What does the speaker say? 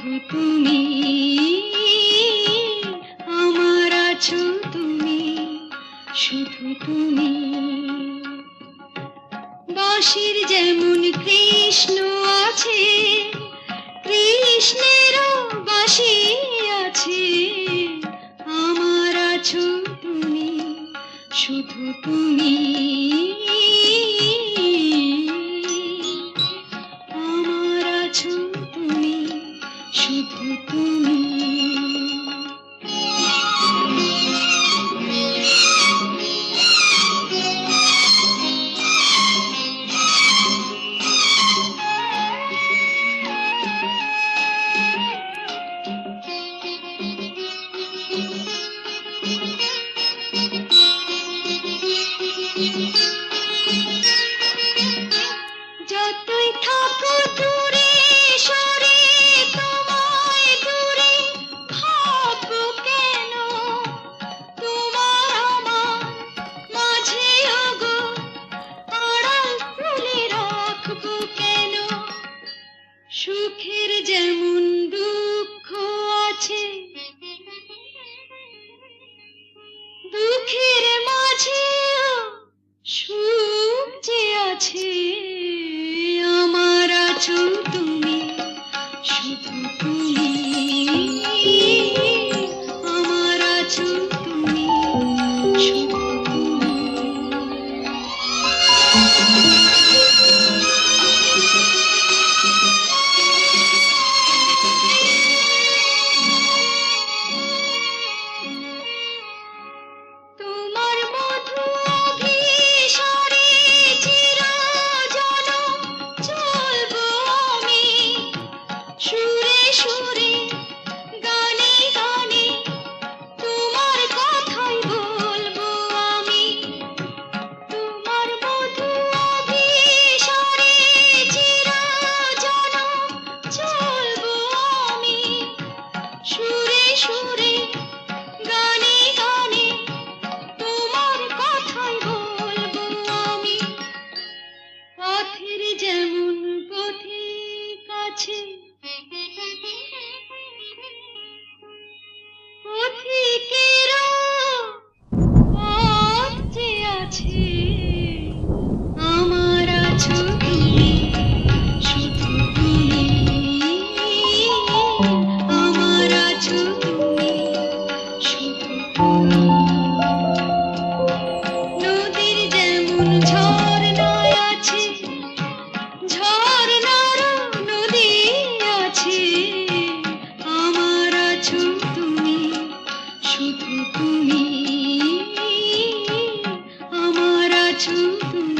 আছো তুমি আমার আছো তুমি, শুধু তুমি। দশের যেমন কৃষ্ণ আছে কৃষ্ণেরও বাসি আছে, আমার আছো তুমি, শুধু তুমি। আছে আমার আছো তুমি শুধু Mm-hmm. to the.